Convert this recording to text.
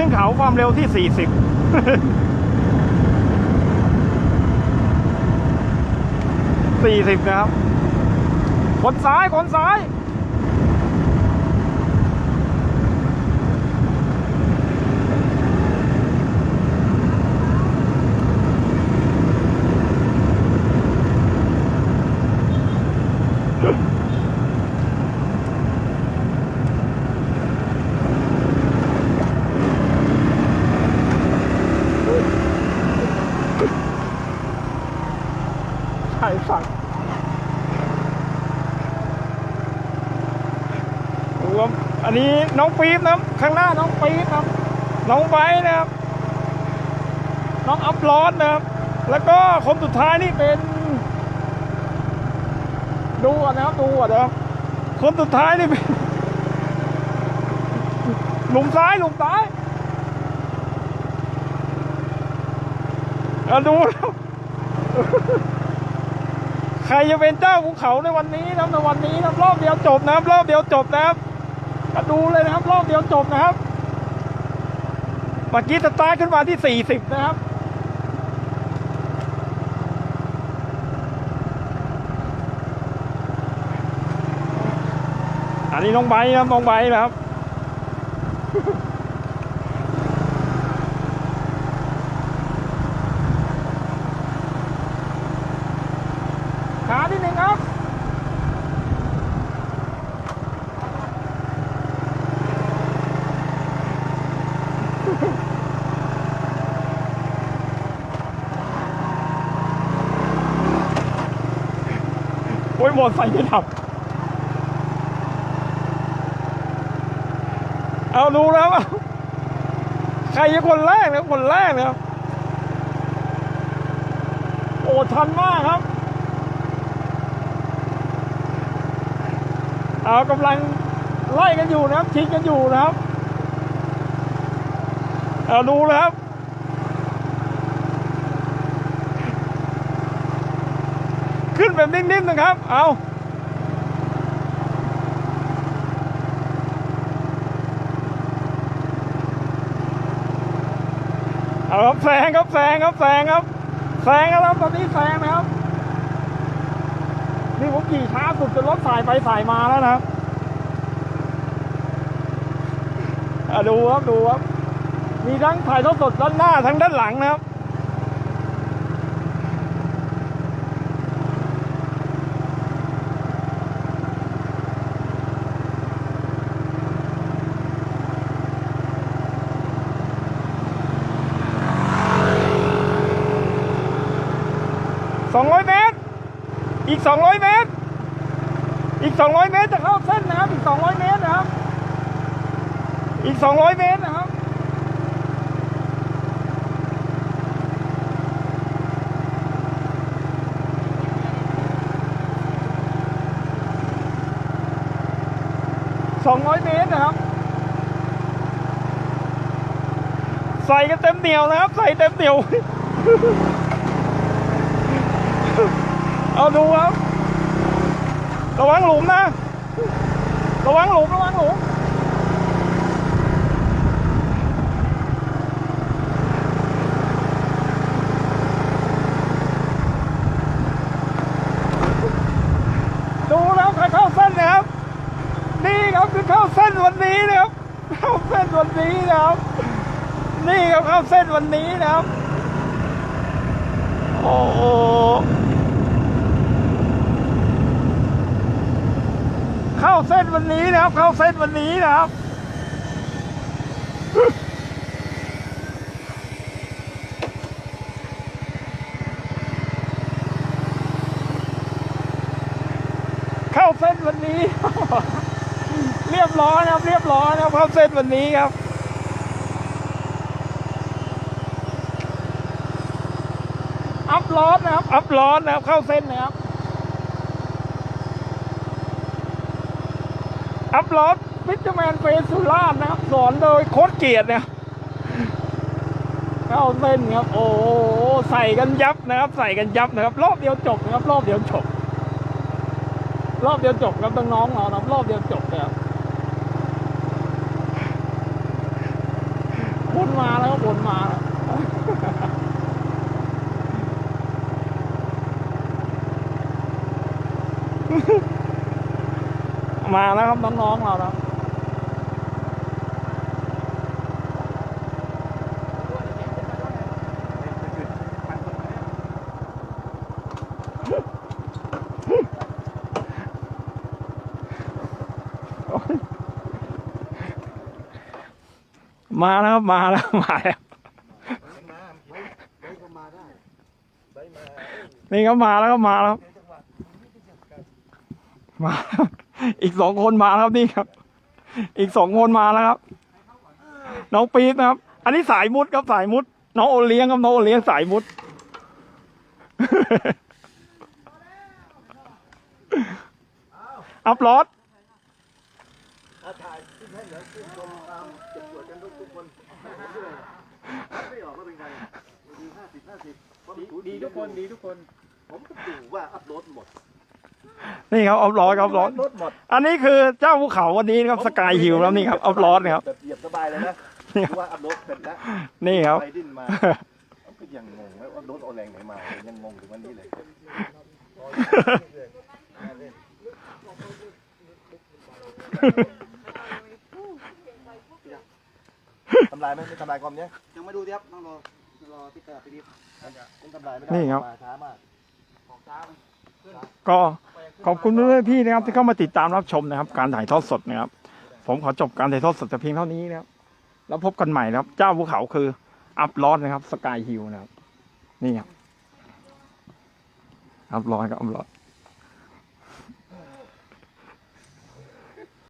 ขึ้นเขาความเร็วที่ 40 40นะครับ คนซ้าย คนซ้าย อันนี้น้องปี๊บนะครับข้างหน้าน้องปี๊บครับน้องไบร์ทนะครับ น้องอัพร้อนนะครับ แล้วก็คนสุดท้ายนี่เป็น ดูก่อนนะครับดูก่อนนะครับคนสุดท้ายนี่เป็นหลุมซ้ายหลุมซ้ายดูแล้วใครจะเป็นเจ้าภูเขาในวันนี้นะครับในวันนี้นะครับรอบเดียวจบนะครับรอบเดียวจบนะครับ มาดูเลยนะครับ รอบเดียวจบนะครับ เมื่อกี้สตาร์ทขึ้นมาที่ 40 นะครับ อันนี้น้องใบนะครับน้องใบนะครับ ขาที่หนึ่งครับ โอ้ยหมดใส่จะดับ เอาดูแล้วใครจะคนแรกนะคนแรกนะโอ้ทันมากครับ เอากำลังไล่กันอยู่นะครับชิงกันอยู่นะครับ เอาดูนะครับ นแบบนิ่มๆนะครับ เอาเอาครับแซงครับแซงครับแซงครับแซงครับตอนนี้แซงนะครับ นี่ผมขี่ช้าสุดจนรถสายไปสายมาแล้วนะครับดูครับดูครับมีทั้งถ่ายทอดสดด้านหน้าทั้งด้านหลังนะครับ สองร้อยเมตร อีก 200 เมตร อีก 200 เมตรจะเข้าเส้นนะครับ อีก 200 เมตรนะครับ อีก 200 เมตรนะครับ200เมตรนะครับ ใส่กันเต็มเหนียวนะครับ ใส่เต็มเหนียว เอาดูครับ ระวังหลุมนะ ระวังหลุม ระวังหลุมดูแล้วใครเข้าเส้นนะครับ นี่ครับคือเข้าเส้นวันนี้นะครับ เข้าเส้นวันนี้นะครับ นี่ครับเข้าเส้นวันนี้นะครับ โอ้โห เข้าเส้นวันนี้นะครับ เข้าเส้นวันนี้นะครับเข้าเส้นวันนี้ เรียบร้อยนะครับ เรียบร้อยนะครับเข้าเส้นวันนี้ครับอัพร้อนนะครับอัพร้อนะครับเข้าเส้นนะครับ อัพโหลดวิจแมนเฟสุราษฎร์นะครับ สอนโดยโค้ดเกียรตินะครับเข้าเส้นครับ โอ้ใส่กันยับนะครับ ใส่กันยับนะครับ รอบเดียวจบนะครับ รอบเดียวจบ รอบเดียวจบครับน้องๆเรานะครับรอบเดียวจบนะครับวนมาแล้ววนมาแล้ว มาแล้วครับน้องๆเราแล้วมาแล้วมาแล้วมาแล้วนี่ก็มาแล้วก็มาแล้วมาแล้ว อีกสองคนมาแล้วครับนี่ครับ อีกสองคนมาแล้วครับ น้องปี๊ดนะครับ อันนี้สายมุดครับสายมุด น้องโอเลี้ยงครับน้องโอเลี้ยงสายมุด อัพโหลดอัป็นไงดีห้าสิบห้าสิบดีทุกคนดีทุกคน ผมก็ดูว่าอัพโหลดหมด นี่ครับอัพโหลดครับอัพโหลดรถหมดอันนี้คือเจ้าภูเขาวันนี้นะครับสกายฮิลแล้วนี่ครับอัพโหลดนะครับแบบเหยียบสบายเลยนะนี่ดูว่าอัพโหลดเสร็จแล้วนี่ครับไปดิ้นมาผมก็ยังงงว่าอัพโหลดเอาแรงไหนมายังงงถึงวันนี้เลยทำลายไหมไม่ทำลายความเนี้ยยังไม่ดูดิครับต้องรอรอที่กระดาษพินิจยังทำลายไม่ได้นี่ครับมาช้ามากของช้ามัน ก็ขอบคุณเพื่อนพี่นะครับที่เข้ามาติดตามรับชมนะครับ การถ่ายทอดสดนะครับ ผมขอจบการถ่ายทอดสดแต่เพียงเท่านี้นะครับ แล้วพบกันใหม่นะครับ เจ้าภูเขาคืออัพลอดนะครับสกายฮิลนะครับ นี่ครับอัพลอดกับอัพลอด